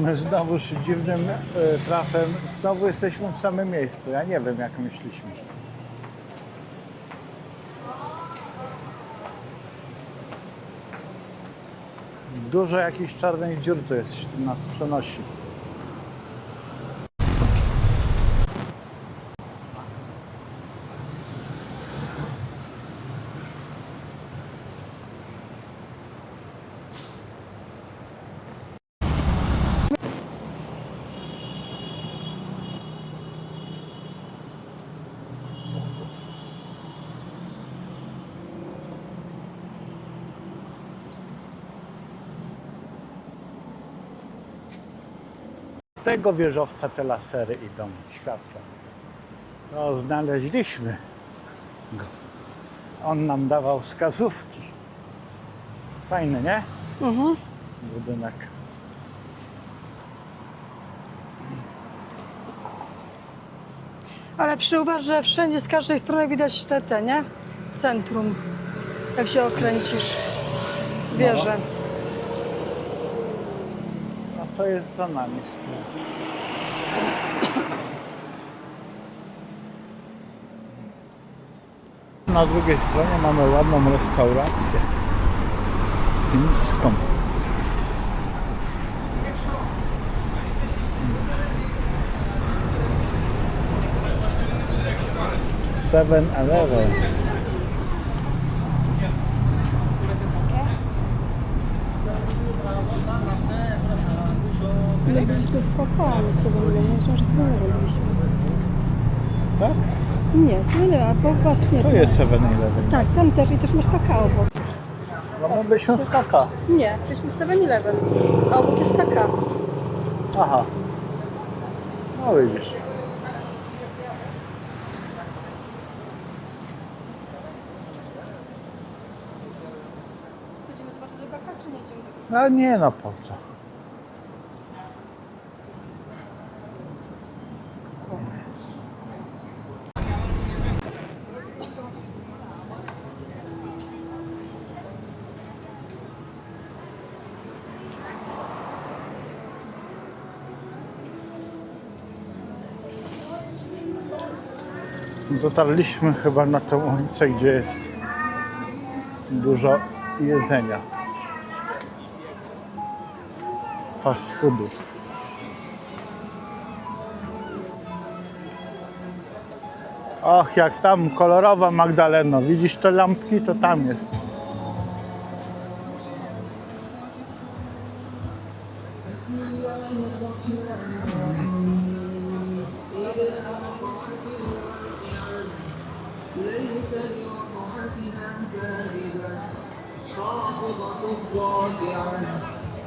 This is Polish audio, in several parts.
A my znowu dziwnym e, trafem, znowu jesteśmy w samym miejscu. Ja nie wiem, jak myśliśmy. Dużo jakichś czarnych dziur tu jest, nas przenosi. Tego wieżowca te lasery idą, światła. No, znaleźliśmy go. On nam dawał wskazówki. Fajny, nie? Mhm. Budynek. Ale przyuważ, że wszędzie z każdej strony widać te, te, nie? Centrum. Jak się okręcisz. Wieże. A to jest za nami. Na drugiej stronie mamy ładną restaurację chińską. Seven Eleven. Ile byliśmy w kopalni sobie, nie myślę, że sobie robiliśmy. Tak? Nie, sobie a popatrz, nie. To jest Seven Eleven. Tak, tam też i też masz kakao obok. No my w kaka. Nie, jesteśmy 7-Eleven, a obok jest kakao. Aha. No widzisz. Będziemy zobaczyć do kaka, czy nie idziemy? A nie no po co? Dotarliśmy chyba na tą ulicę, gdzie jest dużo jedzenia. Fast foodów. Och, jak tam kolorowa Magdaleno. Widzisz te lampki? To tam jest. ليس لوقعتها كاذبة خافضة رافعة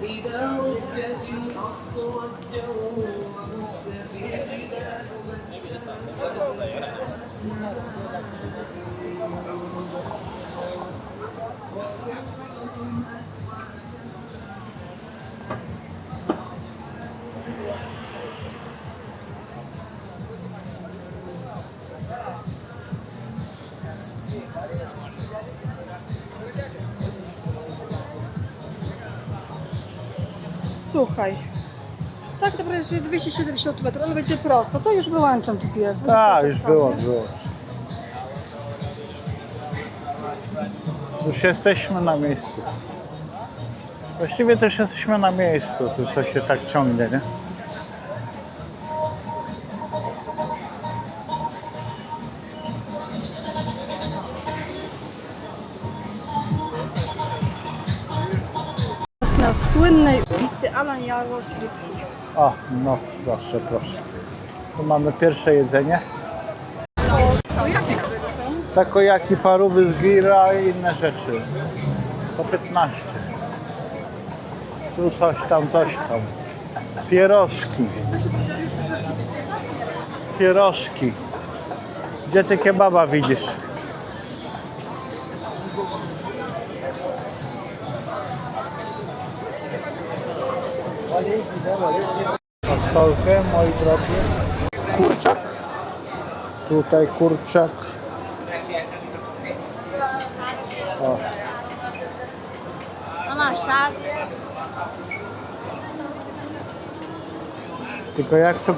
إذا رجت الأرض رجا وبست الجبال بسا Słuchaj. Tak naprawdę jest 270 metrów, ale będzie prosto. To już wyłączam GPS. Tak, to już było, tam, nie? było. Już jesteśmy na miejscu. Właściwie też jesteśmy na miejscu, to się tak ciągnie, nie? Jarwo Street Food. O, no proszę, proszę. Tu mamy pierwsze jedzenie. To jakie są? Takojaki, parówy z grilla i inne rzeczy. Po 15. Tu coś tam, coś tam. Pierożki. Pierożki. Gdzie ty kebaba widzisz? Fasolkę, moi drodzy. Kurczak. Tutaj kurczak. O. Warszawie. Tylko jak to...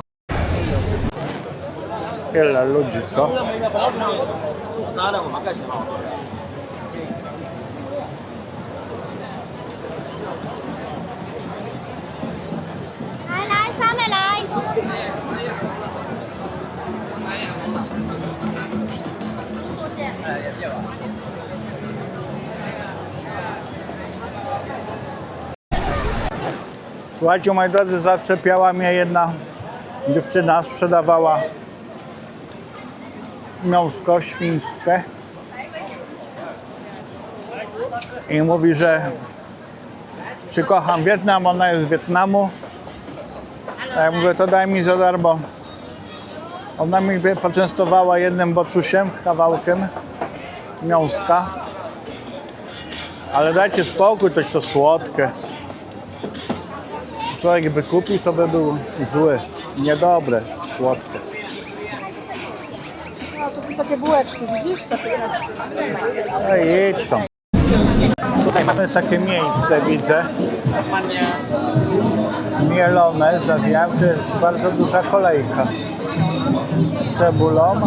Ile ludzi, co? Słuchajcie, moi drodzy, zaczepiała mnie jedna dziewczyna, sprzedawała miąsko świńskie i mówi, że czy kocham Wietnam, ona jest z Wietnamu. A ja mówię, to daj mi za darmo. Ona mi poczęstowała jednym boczusiem, kawałkiem miąska. Ale dajcie spokój, toś to słodkie. Człowiek by kupił, to by był zły. Niedobre, słodkie. No to są takie bułeczki, widzisz? 15. Ej, idź tam. Tutaj mamy takie miejsce, widzę. Mielone, zawijam. To jest bardzo duża kolejka. Z cebulą.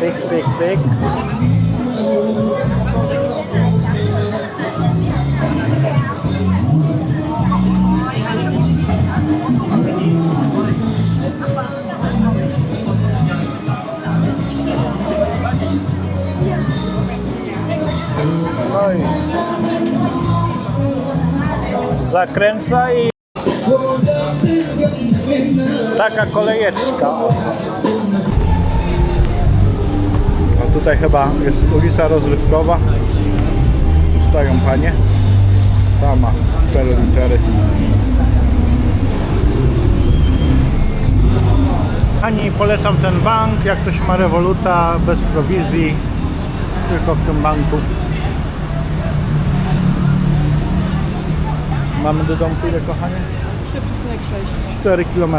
Pyk, pyk, pyk. Zakręca i taka kolejeczka. A tutaj chyba jest ulica rozrywkowa. Stoją panie. Sama, cztery litery. Pani polecam ten bank, jak ktoś ma rewoluta bez prowizji, tylko w tym banku. Mamy do domku ile kochanie? 3,6. 4 km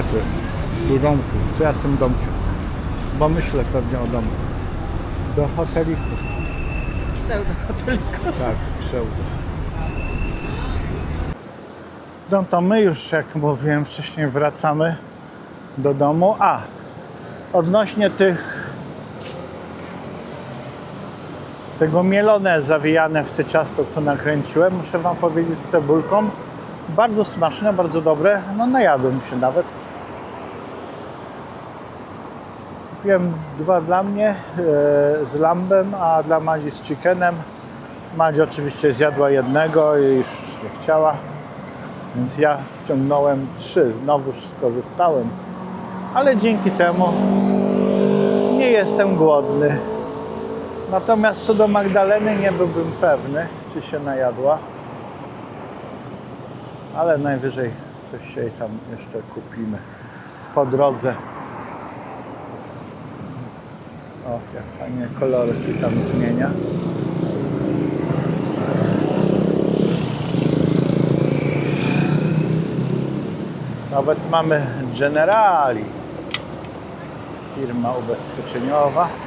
do domku. Co ja z tym domkiem? Bo myślę pewnie o domku. Do hoteliku. Pseudo Tak, pseudo. No to my już, jak mówiłem wcześniej, wracamy do domu. A, odnośnie tych tego mielone zawijane w te ciasto, co nakręciłem, muszę Wam powiedzieć z cebulką. Bardzo smaczne, bardzo dobre. No najadłem się nawet. Kupiłem dwa dla mnie e, z lambem, a dla Madzi z chickenem. Madzi oczywiście zjadła jednego i już nie chciała. Więc ja wciągnąłem trzy, znowuż skorzystałem. Ale dzięki temu nie jestem głodny. Natomiast co do Magdaleny nie byłbym pewny, czy się najadła. Ale najwyżej coś się tam jeszcze kupimy po drodze. O, jak fajnie kolorki tam zmienia. Nawet mamy Generali, firma ubezpieczeniowa.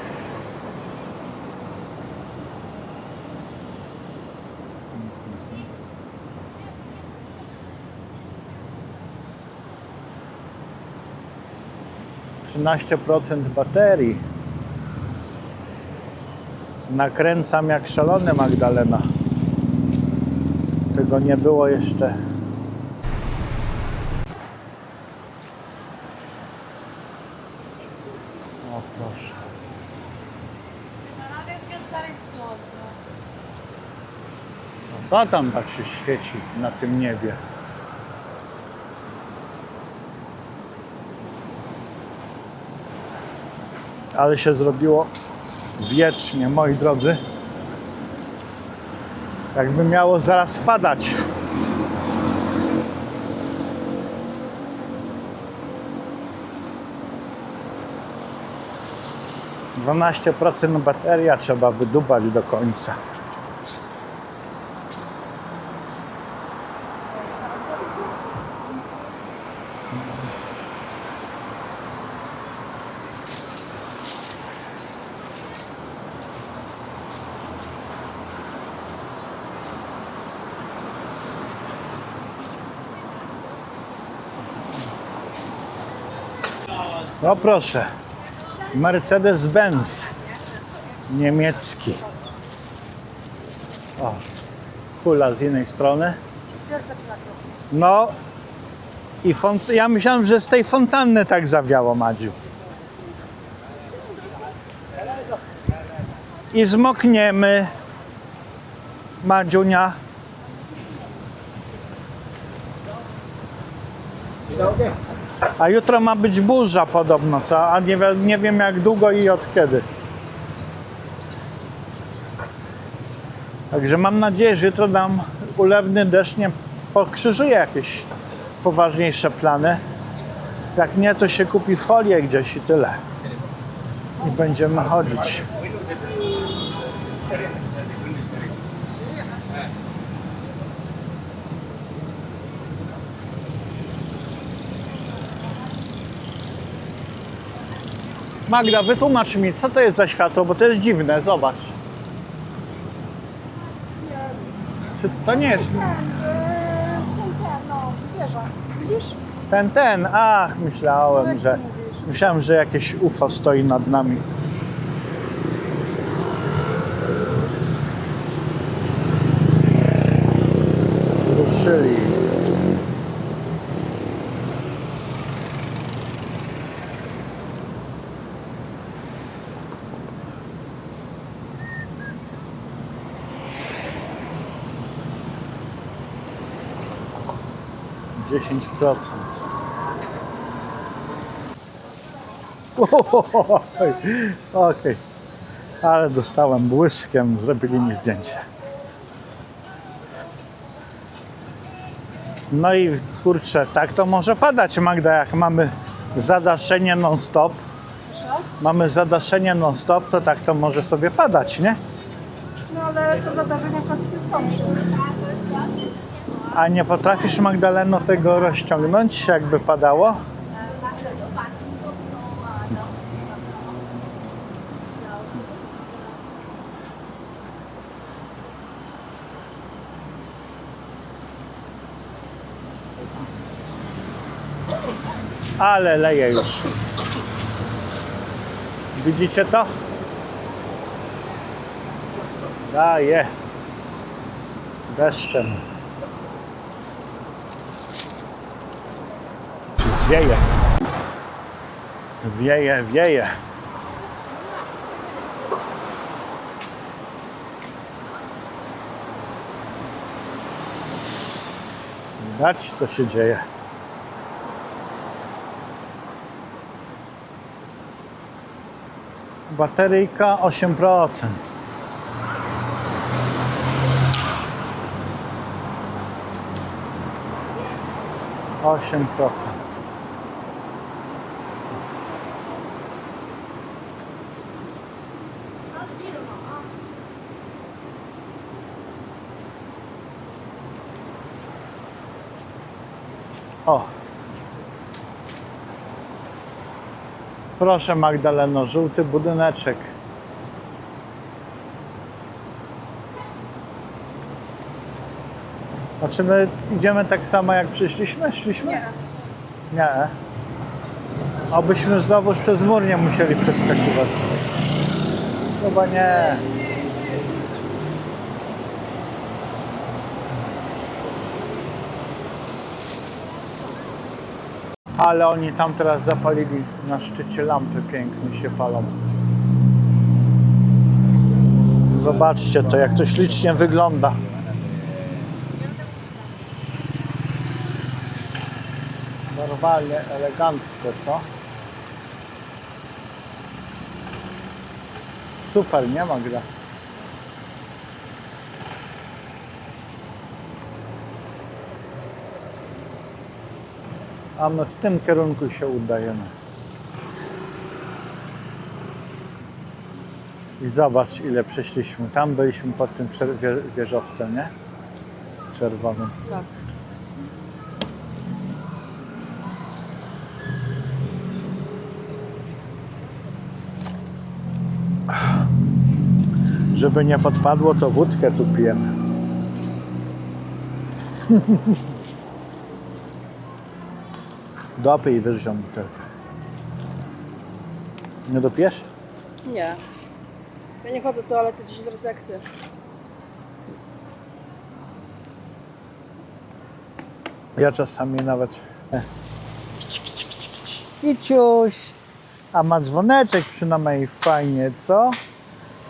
Trzynaście procent baterii. Nakręcam jak szalony Magdalena. Tego nie było jeszcze. O proszę. No co tam tak się świeci na tym niebie? Ale się zrobiło wiecznie, moi drodzy. Jakby miało zaraz spadać. Dwanaście procent bateria trzeba wydubać do końca. No proszę. Mercedes-Benz. Niemiecki. O, kula z innej strony. No i font- ja myślałem, że z tej fontanny tak zawiało Madziu. I zmokniemy. Madziunia. A jutro ma być burza podobno, co? a nie, nie wiem jak długo i od kiedy. Także mam nadzieję, że jutro nam ulewny deszcz nie pokrzyżuje jakieś poważniejsze plany. Jak nie, to się kupi folię gdzieś i tyle. I będziemy chodzić. Magda, wytłumacz mi, co to jest za światło, bo to jest dziwne, zobacz. Czy to nie jest no, wieża. Widzisz? ten, ten? Ach, myślałem, że... Myślałem, że jakieś UFO stoi nad nami. 10%. Okej, okay. ale dostałem błyskiem, zrobili mi zdjęcie. No i kurczę, tak to może padać Magda, jak mamy zadaszenie non-stop. Mamy zadaszenie non-stop, to tak to może sobie padać, nie? No ale to zadarzenie w końcu się skończy. A nie potrafisz, Magdaleno, tego rozciągnąć, jakby padało? Ale leje już. Widzicie to? Daje. Deszczem. Wieje. Wieje, wieje. Widać, co się dzieje. Bateryjka 8%. Osiem procent. O. Proszę Magdaleno, żółty budyneczek. A czy my idziemy tak samo jak przyszliśmy? Szliśmy? Nie. Nie. Obyśmy znowuż przez mur nie musieli przeskakiwać. Chyba nie. Ale oni tam teraz zapalili na szczycie lampy piękne się palą. Zobaczcie to, jak to ślicznie wygląda. Normalnie, elegancko, co? Super, nie Magda? A my w tym kierunku się udajemy. I zobacz, ile przeszliśmy. Tam byliśmy pod tym wieżowcem, nie? Czerwonym. Tak. Żeby nie podpadło, to wódkę tu pijemy. Dopij wyższą butelkę. Nie dopijesz? Nie. Ja nie chodzę do toalety dziś w rezekty. Ja czasami nawet... E. Kici, kici, kici, kici. Kiciuś! A ma dzwoneczek przynajmniej fajnie, co?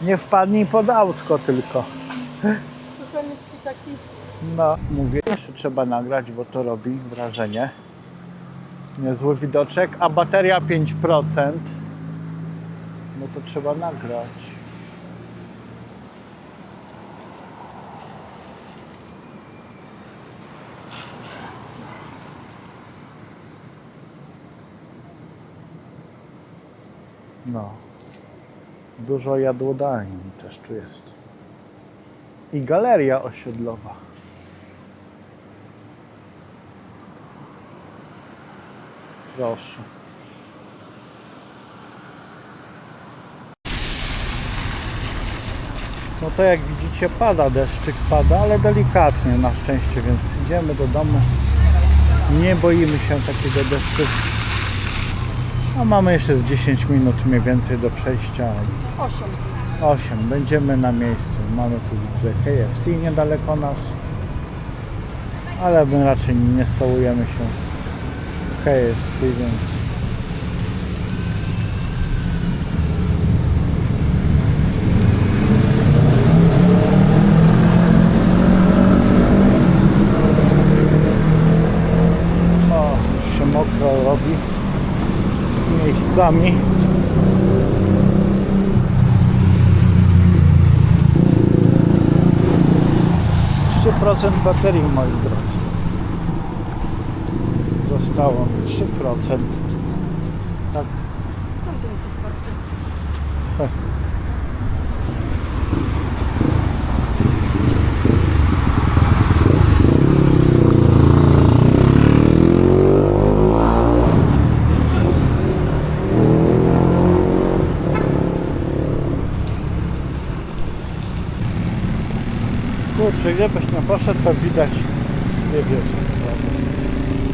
Nie wpadnij pod autko tylko. Trochę taki No, mówię, jeszcze trzeba nagrać, bo to robi wrażenie. Niezły widoczek, a bateria 5%. No to trzeba nagrać. No. Dużo jadłodajni też tu jest. I galeria osiedlowa. Proszę. No to jak widzicie pada, deszczyk pada, ale delikatnie na szczęście, więc idziemy do domu. Nie boimy się takiego deszczu. A mamy jeszcze z 10 minut mniej więcej do przejścia. 8. 8. Będziemy na miejscu. Mamy tu widzę KFC niedaleko nas. Ale my raczej nie stołujemy się KFC, więc o, się mokro robi miejscami. procent baterii, moi drodzy. Mi 3%. Tak. Otwarte. Kurczę, gdybyś nie poszedł, to widać nie wiesz.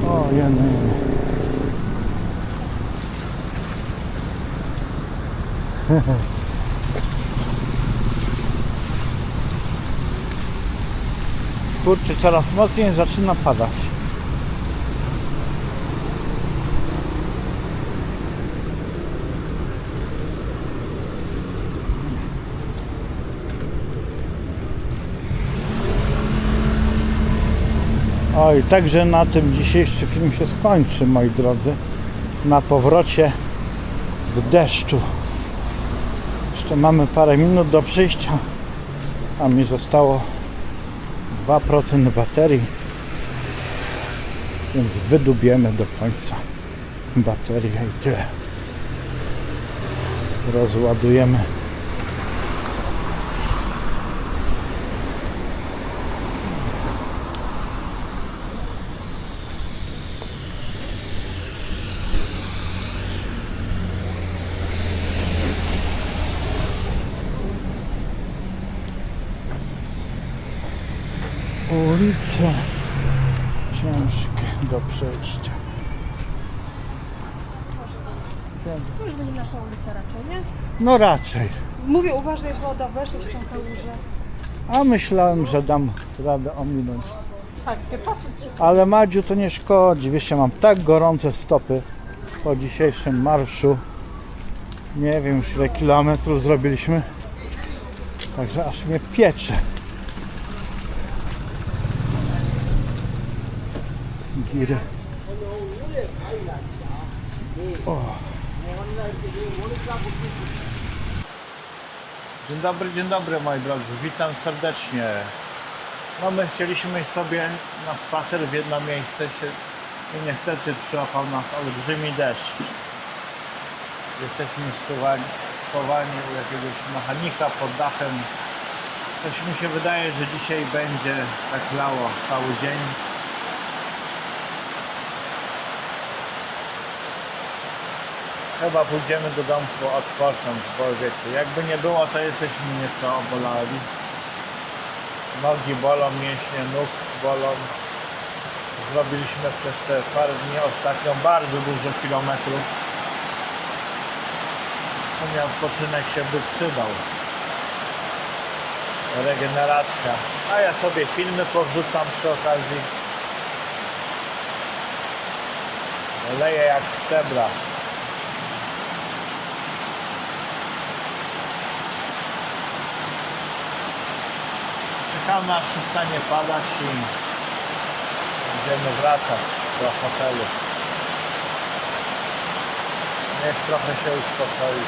O, jeny, jeny. Kurczę, coraz mocniej zaczyna padać. Oj, także na tym dzisiejszy film się skończy, moi drodzy. Na powrocie w deszczu. Jeszcze mamy parę minut do przyjścia, a mi zostało 2% baterii. Więc wydubiemy do końca baterię i tyle. Rozładujemy. Ulice ciężkie do przejścia. To już będzie nasza ulica raczej, nie? No raczej. Mówię, uważaj woda, weszłeś w tą kałużę. A myślałem, że dam radę ominąć. Tak, nie patrzeć. Ale Madziu to nie szkodzi. Wiecie, mam tak gorące stopy po dzisiejszym marszu. Nie wiem już ile kilometrów zrobiliśmy. Także aż mnie piecze. Dzień dobry, dzień dobry moi drodzy. Witam serdecznie. No my chcieliśmy sobie na spacer w jedno miejsce się, i niestety przyłapał nas olbrzymi deszcz. Jesteśmy schowani, schowani u jakiegoś mechanika pod dachem. Coś mi się wydaje, że dzisiaj będzie tak lało cały dzień. Chyba pójdziemy do domku odpocząć, bo wiecie, jakby nie było, to jesteśmy nieco obolali. Nogi bolą, mięśnie nóg bolą. Zrobiliśmy przez te parę dni ostatnio bardzo dużo kilometrów. sumie odpoczynek się by przydał. Regeneracja. A ja sobie filmy powrzucam przy okazji. Leję jak stebra. Aż przestanie padać i będziemy wracać do hotelu. Niech trochę się uspokoi.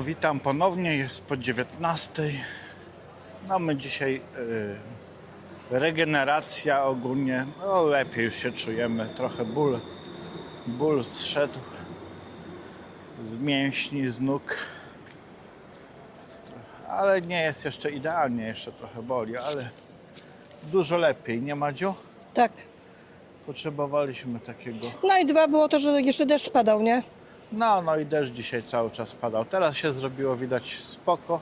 No, witam ponownie. Jest po 19. Mamy dzisiaj y, regeneracja ogólnie. No, lepiej już się czujemy. Trochę ból. Ból zszedł z mięśni, z nóg. Ale nie jest jeszcze idealnie, jeszcze trochę boli, ale dużo lepiej, nie Madziu? Tak. Potrzebowaliśmy takiego. No i dwa było to, że jeszcze deszcz padał, nie? No, no i deszcz dzisiaj cały czas padał. Teraz się zrobiło widać spoko.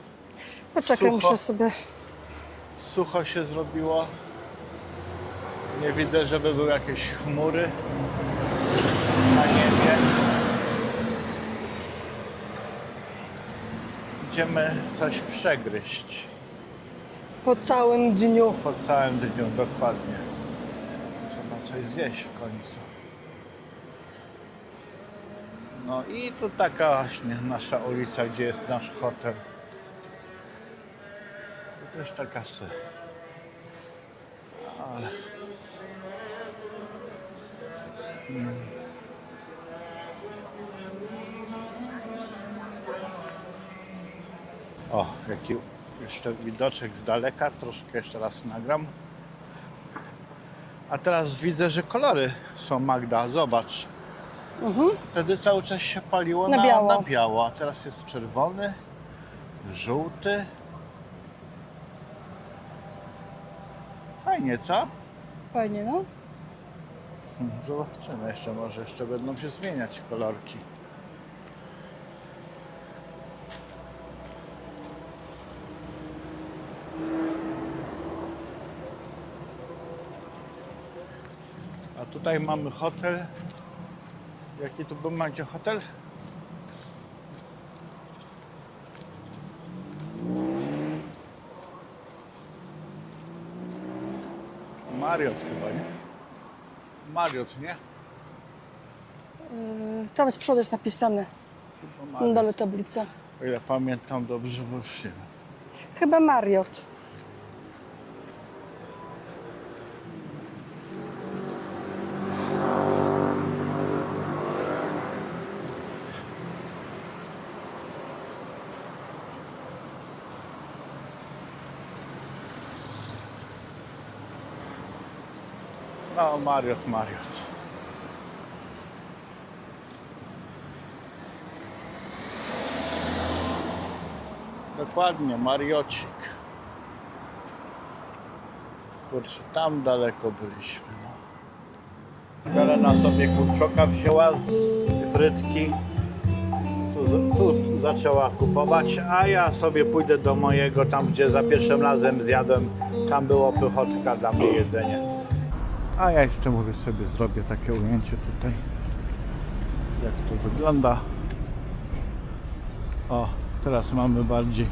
Poczekaj, Sucho. muszę sobie... Sucho się zrobiło. Nie widzę, żeby były jakieś chmury na niebie. Idziemy coś przegryźć Po całym dniu. po całym dniu, dokładnie. Trzeba coś zjeść w końcu. No i to taka właśnie nasza ulica, gdzie jest nasz hotel. To też taka sy. Ale... Mm. O, jaki jeszcze widoczek z daleka, troszkę jeszcze raz nagram. A teraz widzę, że kolory są Magda, zobacz. Wtedy cały czas się paliło Na na, biało. na biało, a teraz jest czerwony, żółty. Fajnie, co? Fajnie, no. Zobaczymy jeszcze, może jeszcze będą się zmieniać kolorki. A tutaj mamy hotel. Jaki tu był macie hotel? Mariot chyba, nie? Mariot, nie? Yy, Tam z przodu jest napisane. Chyba Mariot. dole tablica. O ile pamiętam dobrze, bo już nie wiem. Chyba Mariot. Mariot, Mariot. Dokładnie, Mariocik. Kurczę, tam daleko byliśmy. No. Helena sobie kurczoka wzięła z frytki. Tu, tu zaczęła kupować, a ja sobie pójdę do mojego, tam gdzie za pierwszym razem zjadłem. Tam było pychotka dla mnie jedzenie. A ja jeszcze mówię sobie zrobię takie ujęcie tutaj. Jak to wygląda. O, teraz mamy bardziej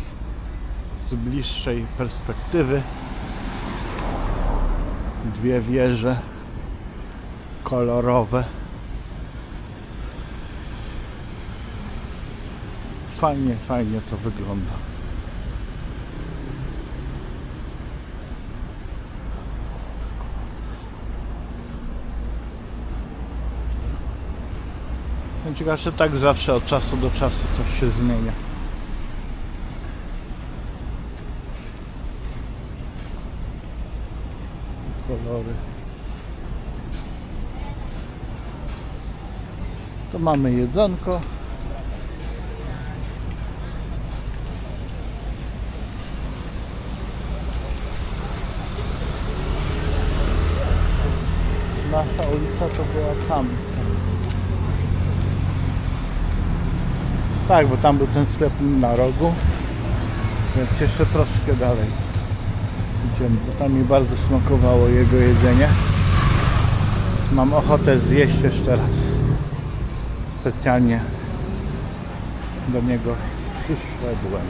z bliższej perspektywy dwie wieże kolorowe. Fajnie, fajnie to wygląda. Ciekaw, że tak zawsze od czasu do czasu coś się zmienia. Kolory. To mamy jedzonko. Tak, bo tam był ten sklep na rogu. Więc jeszcze troszkę dalej idziemy, bo tam mi bardzo smakowało jego jedzenie. Mam ochotę zjeść jeszcze raz. Specjalnie do niego przyszedłem.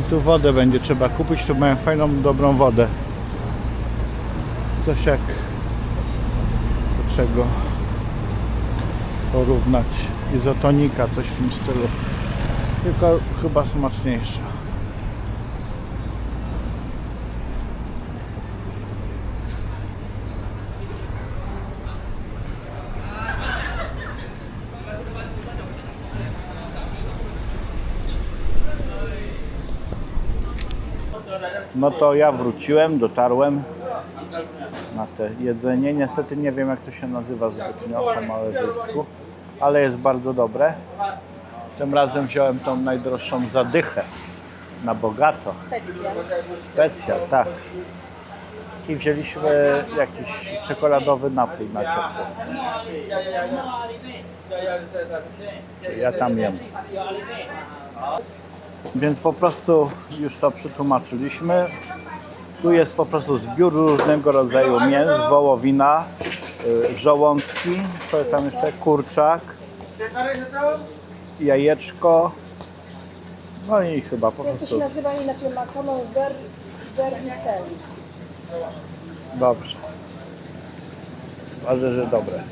I tu wodę będzie trzeba kupić, tu mają fajną, dobrą wodę. Coś jak do czego porównać izotonika, coś w tym stylu. Tylko chyba smaczniejsza. No to ja wróciłem, dotarłem na te jedzenie. Niestety nie wiem jak to się nazywa zbytnio po malezyjsku, ale jest bardzo dobre. Tym razem wziąłem tą najdroższą zadychę na bogato. Specjal. Specjal, tak. I wzięliśmy jakiś czekoladowy napój na ciepło. Ja tam jem. Więc po prostu już to przetłumaczyliśmy. Tu jest po prostu zbiór różnego rodzaju mięs, wołowina, y, żołądki, co tam jeszcze, kurczak, jajeczko, no i chyba po Jest to się prostu nazywa inaczej makaron ver, vermicelli. dobrze. Ważne, że dobre.